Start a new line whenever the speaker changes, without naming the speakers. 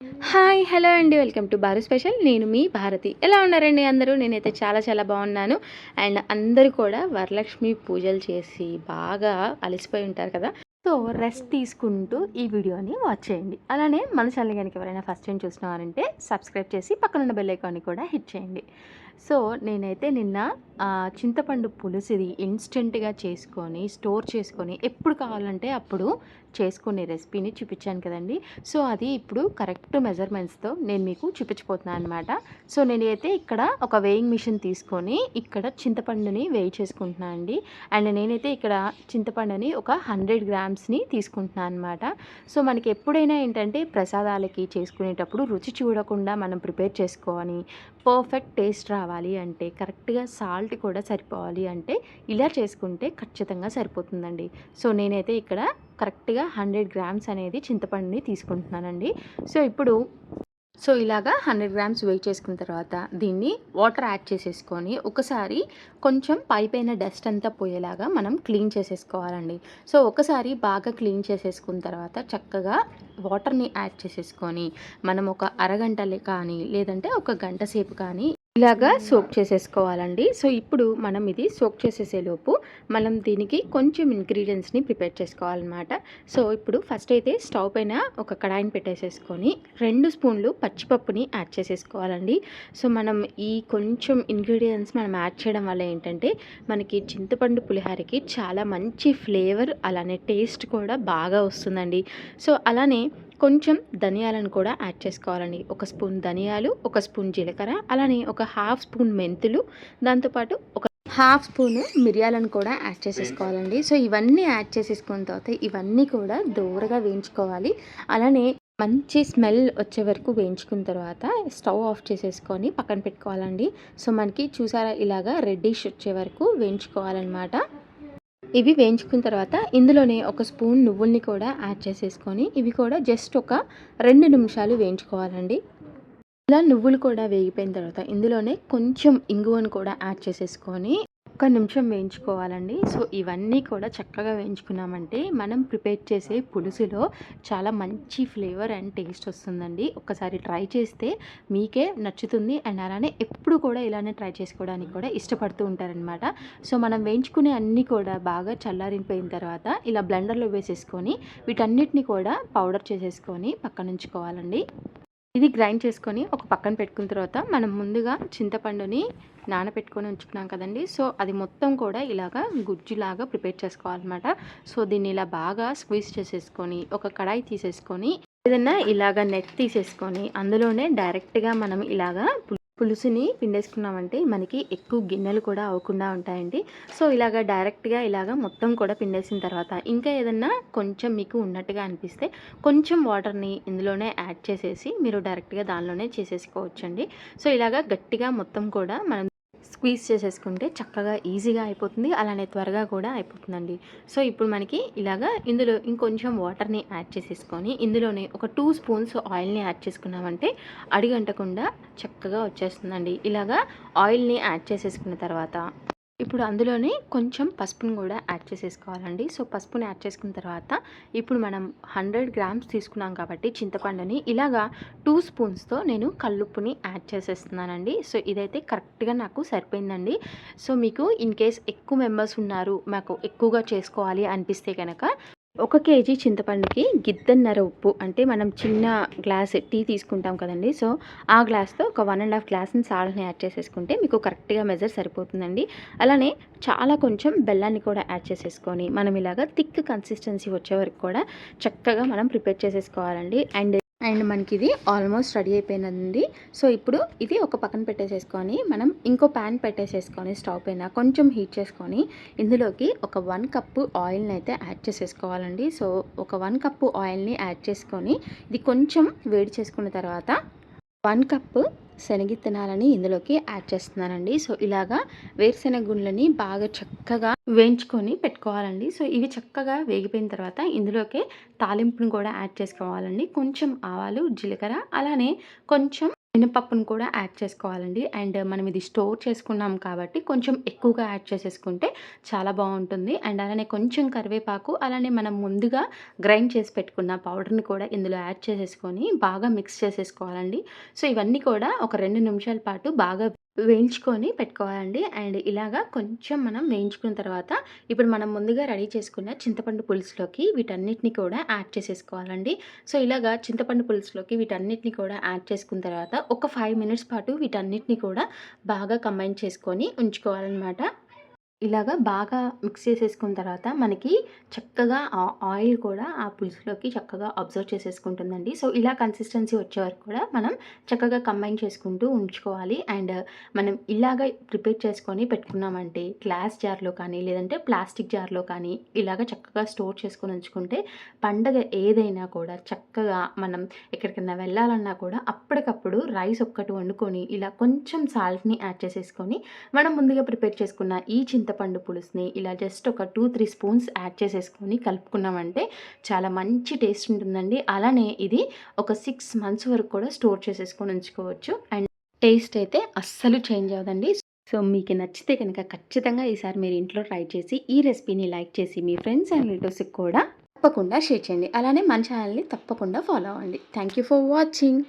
Hi hello అండి. Welcome to Bharat special. నేను మీ భారతి. ఎలా ఉన్నారండి అందరూ? నేనైతే చాలా చాలా బాగున్నాను. అండ్ అందరూ కూడా వరలక్ష్మి పూజలు చేసి బాగా అలసిపోయి ఉంటారు కదా. సో రెస్ట్ తీసుకుంటూ ఈ వీడియోని వాచ్ చేయండి. అలానే మన ఛానల్ కనుక ఎవరైనా ఫస్ట్ టైం చూసినారంటే సబ్స్క్రైబ్ చేసి పక్కనున్న బెల్ ఐకాన్ని కూడా హిట్ చేయండి. సో నేనైతే నిన్న చింతపండు పులుసుది ఇన్స్టెంట్గా చేసుకొని స్టోర్ చేసుకొని ఎప్పుడు కావాలంటే అప్పుడు చేసుకునే రెసిపీని చూపించాను కదండి. సో అది ఇప్పుడు కరెక్ట్ మెజర్మెంట్స్తో నేను మీకు చూపించిపోతున్నాను అనమాట సో నేనైతే ఇక్కడ ఒక వేయింగ్ మిషన్ తీసుకొని ఇక్కడ చింతపండుని వేయి చేసుకుంటున్నాను అండి. అండ్ నేనైతే ఇక్కడ చింతపండుని ఒక హండ్రెడ్ గ్రామ్స్ని తీసుకుంటున్నాను అనమాట సో మనకి ఎప్పుడైనా ఏంటంటే ప్రసాదాలకి చేసుకునేటప్పుడు రుచి చూడకుండా మనం ప్రిపేర్ చేసుకొని పర్ఫెక్ట్ టేస్ట్ రావాలి అంటే కరెక్ట్గా సాల్ట్ కూడా సరిపోవాలి అంటే ఇలా చేసుకుంటే ఖచ్చితంగా సరిపోతుందండి. సో నేనైతే ఇక్కడ కరెక్ట్గా హండ్రెడ్ గ్రామ్స్ అనేది చింతపండుని తీసుకుంటున్నానండి. సో ఇప్పుడు సో ఇలాగా హండ్రెడ్ గ్రామ్స్ వెయిట్ చేసుకున్న తర్వాత దీన్ని వాటర్ యాడ్ చేసేసుకొని ఒకసారి కొంచెం పైపైన డస్ట్ అంతా పోయేలాగా మనం క్లీన్ చేసేసుకోవాలండి. సో ఒకసారి బాగా క్లీన్ చేసేసుకున్న తర్వాత చక్కగా వాటర్ని యాడ్ చేసేసుకొని మనం ఒక అరగంట కానీ లేదంటే ఒక గంట సేపు కానీ ఇలాగా సోక్ చేసేసుకోవాలండి. సో ఇప్పుడు మనం ఇది సోక్ చేసేసేలోపు మనం దీనికి కొంచెం ఇంగ్రీడియంట్స్ని ప్రిపేర్ చేసుకోవాలన్నమాట. సో ఇప్పుడు ఫస్ట్ అయితే స్టవ్ పైన ఒక కడాయిని పెట్టేసేసుకొని రెండు స్పూన్లు పచ్చిపప్పుని యాడ్ చేసేసుకోవాలండి. సో మనం ఈ కొంచెం ఇంగ్రీడియంట్స్ మనం యాడ్ చేయడం వల్ల ఏంటంటే మనకి చింతపండు పులిహారకి చాలా మంచి ఫ్లేవర్ అలానే టేస్ట్ కూడా బాగా వస్తుందండి. సో అలానే కొంచెం ధనియాలను కూడా యాడ్ చేసుకోవాలండి. ఒక స్పూన్ ధనియాలు ఒక స్పూన్ జీలకర్ర అలానే ఒక హాఫ్ స్పూన్ మెంతులు దాంతోపాటు ఒక హాఫ్ స్పూన్ మిరియాలను కూడా యాడ్ చేసేసుకోవాలండి. సో ఇవన్నీ యాడ్ చేసేసుకున్న తర్వాత ఇవన్నీ కూడా దూరగా వేయించుకోవాలి. అలానే మంచి స్మెల్ వచ్చే వరకు వేయించుకున్న తర్వాత స్టవ్ ఆఫ్ చేసేసుకొని పక్కన పెట్టుకోవాలండి. సో మనకి చూసారా ఇలాగా రెడ్డిష్ వచ్చే వరకు వేయించుకోవాలన్నమాట. ఇవి వేయించుకున్న తర్వాత ఇందులోనే ఒక స్పూన్ నువ్వుల్ని కూడా యాడ్ చేసేసుకొని ఇవి కూడా జస్ట్ ఒక రెండు నిమిషాలు వేయించుకోవాలండి. ఇలా నువ్వులు కూడా వేగిపోయిన తర్వాత ఇందులోనే కొంచెం ఇంగువను కూడా యాడ్ చేసేసుకొని ఒక్క నిమిషం వేయించుకోవాలండి. సో ఇవన్నీ కూడా చక్కగా వేయించుకున్నామంటే మనం ప్రిపేర్ చేసే పులుసులో చాలా మంచి ఫ్లేవర్ అండ్ టేస్ట్ వస్తుందండి. ఒకసారి ట్రై చేస్తే మీకే నచ్చుతుంది. అండ్ అలానే ఎప్పుడు కూడా ఇలానే ట్రై చేసుకోవడానికి కూడా ఇష్టపడుతూ ఉంటారనమాట సో మనం వేయించుకునే అన్నీ కూడా బాగా చల్లారిపోయిన తర్వాత ఇలా బ్లెండర్లో వేసేసుకొని వీటన్నిటిని కూడా పౌడర్ చేసేసుకొని పక్కనుంచుకోవాలండి. ఇది గ్రైండ్ చేసుకొని ఒక పక్కన పెట్టుకున్న తర్వాత మనం ముందుగా చింతపండుని నానబెట్టుకొని ఉంచుకున్నాం కదండి. సో అది మొత్తం కూడా ఇలాగా గుజ్జులాగా ప్రిపేర్ చేసుకోవాలన్నమాట. సో దీన్ని ఇలా బాగా స్క్వీజ్ చేసేసుకొని ఒక కడాయి తీసేసుకొని ఏదన్నా ఇలాగా నెట్ తీసేసుకొని అందులోనే డైరెక్ట్గా మనం ఇలాగా పులుసుని పిండేసుకున్నామంటే మనకి ఎక్కువ గిన్నెలు కూడా అవ్వకుండా ఉంటాయండి. సో ఇలాగ డైరెక్ట్గా ఇలాగ మొత్తం కూడా పిండేసిన తర్వాత ఇంకా ఏదన్నా కొంచెం మీకు ఉన్నట్టుగా అనిపిస్తే కొంచెం వాటర్ని ఇందులోనే యాడ్ చేసేసి మీరు డైరెక్ట్గా దానిలోనే చేసేసుకోవచ్చండి. సో ఇలాగ గట్టిగా మొత్తం కూడా మనం స్క్వీజ్ చేసేసుకుంటే చక్కగా ఈజీగా అయిపోతుంది. అలానే త్వరగా కూడా అయిపోతుందండి. సో ఇప్పుడు మనకి ఇలాగా ఇందులో ఇంకొంచెం వాటర్ని యాడ్ చేసేసుకొని ఇందులోనే ఒక టూ స్పూన్స్ ఆయిల్ని యాడ్ చేసుకున్నామంటే అడిగంటకుండా చక్కగా వచ్చేస్తుందండి. ఇలాగా ఆయిల్ని యాడ్ చేసేసుకున్న తర్వాత ఇప్పుడు అందులోనే కొంచెం పసుపును కూడా యాడ్ చేసేసుకోవాలండి. సో పసుపుని యాడ్ చేసుకున్న తర్వాత ఇప్పుడు మనం హండ్రెడ్ గ్రామ్స్ తీసుకున్నాం కాబట్టి చింతపండుని ఇలాగా టూ స్పూన్స్తో నేను కల్లుప్పుని యాడ్ చేసేస్తున్నానండి. సో ఇదైతే కరెక్ట్గా నాకు సరిపోయిందండి. సో మీకు ఇన్ కేస్ ఎక్కువ మెంబర్స్ ఉన్నారు మాకు ఎక్కువగా చేసుకోవాలి అనిపిస్తే కనుక ఒక కేజీ చింతపండుకి గిద్దన్నర ఉప్పు అంటే మనం చిన్న గ్లాస్ టీ తీసుకుంటాం కదండి. సో ఆ గ్లాస్తో ఒక వన్ అండ్ హాఫ్ గ్లాస్ని సాల్ట్ని యాడ్ చేసేసుకుంటే మీకు కరెక్ట్గా మెజర్ సరిపోతుందండి. అలానే చాలా కొంచెం బెల్లాన్ని కూడా యాడ్ చేసేసుకొని మనం ఇలాగా థిక్ కన్సిస్టెన్సీ వచ్చే వరకు కూడా చక్కగా మనం ప్రిపేర్ చేసేసుకోవాలండి. అండ్ అండ్ మనకి ఇది ఆల్మోస్ట్ రెడీ అయిపోయినది సో ఇప్పుడు ఇది ఒక పక్కన పెట్టేసేసుకొని మనం ఇంకో ప్యాన్ పెట్టేసేసుకొని స్టవ్ పైన కొంచెం హీట్ చేసుకొని ఇందులోకి ఒక వన్ కప్పు ఆయిల్ని అయితే యాడ్ చేసేసుకోవాలండి. సో ఒక వన్ కప్పు ఆయిల్ని యాడ్ చేసుకొని ఇది కొంచెం వేడి చేసుకున్న తర్వాత వన్ కప్పు శనగిత్తనాలని ఇందులోకి యాడ్ చేస్తున్నానండి. సో ఇలాగా వేరుశెనగ గుండ్లని బాగా చక్కగా వేయించుకొని పెట్టుకోవాలండి. సో ఇవి చక్కగా వేగిపోయిన తర్వాత ఇందులోకి తాలింపును కూడా యాడ్ చేసుకోవాలండి. కొంచెం ఆవాలు జీలకర్ర అలానే కొంచెం మినపప్పును కూడా యాడ్ చేసుకోవాలండి. అండ్ మనం ఇది స్టోర్ చేసుకున్నాం కాబట్టి కొంచెం ఎక్కువగా యాడ్ చేసేసుకుంటే చాలా బాగుంటుంది. అండ్ అలానే కొంచెం కరివేపాకు అలానే మనం ముందుగా గ్రైండ్ చేసి పెట్టుకున్న పౌడర్ని కూడా ఇందులో యాడ్ చేసేసుకొని బాగా మిక్స్ చేసేసుకోవాలండి. సో ఇవన్నీ కూడా ఒక రెండు నిమిషాల పాటు బాగా వేయించుకొని పెట్టుకోవాలండి. అండ్ ఇలాగా కొంచెం మనం వేయించుకున్న తర్వాత ఇప్పుడు మనం ముందుగా రెడీ చేసుకున్న చింతపండు పులుసులోకి వీటన్నిటిని కూడా యాడ్ చేసేసుకోవాలండి. సో ఇలాగా చింతపండు పులుసులోకి వీటన్నిటిని కూడా యాడ్ చేసుకున్న తర్వాత ఒక ఫైవ్ మినిట్స్ పాటు వీటన్నిటిని కూడా బాగా కంబైన్ చేసుకొని ఉంచుకోవాలన్నమాట. ఇలాగా బాగా మిక్స్ చేసేసుకున్న తర్వాత మనకి చక్కగా ఆ ఆయిల్ కూడా ఆ పులుసులోకి చక్కగా అబ్జర్వ్ చేసేసుకుంటుందండి. సో ఇలా కన్సిస్టెన్సీ వచ్చే వరకు కూడా మనం చక్కగా కంబైన్ చేసుకుంటూ ఉంచుకోవాలి. అండ్ మనం ఇలాగ ప్రిపేర్ చేసుకొని పెట్టుకున్నామంటే గ్లాస్ జార్లో కానీ లేదంటే ప్లాస్టిక్ జార్లో కానీ ఇలాగ చక్కగా స్టోర్ చేసుకొని ఉంచుకుంటే పండగ ఏదైనా కూడా చక్కగా మనం ఎక్కడికైనా వెళ్ళాలన్నా కూడా అప్పటికప్పుడు రైస్ ఒక్కటి వండుకొని ఇలా కొంచెం సాల్ట్ని యాడ్ చేసేసుకొని మనం ముందుగా ప్రిపేర్ చేసుకున్న ఈ చింతపండు పులుసుని ఇలా జస్ట్ ఒక టూ త్రీ స్పూన్స్ యాడ్ చేసేసుకొని కలుపుకున్నామంటే చాలా మంచి టేస్ట్ ఉంటుందండి. అలానే ఇది ఒక సిక్స్ మంత్స్ వరకు కూడా స్టోర్ చేసేసుకొని ఉంచుకోవచ్చు. అండ్ టేస్ట్ అయితే అస్సలు చేంజ్ అవ్వదండి. సో మీకు నచ్చితే కనుక ఖచ్చితంగా ఈసారి మీరు ఇంట్లో ట్రై చేసి ఈ రెసిపీని లైక్ చేసి మీ ఫ్రెండ్స్ అండ్ రిలేటివ్స్కి కూడా తప్పకుండా షేర్ చేయండి. అలానే మన ఛానల్ని తప్పకుండా ఫాలో అవ్వండి. Thank you for watching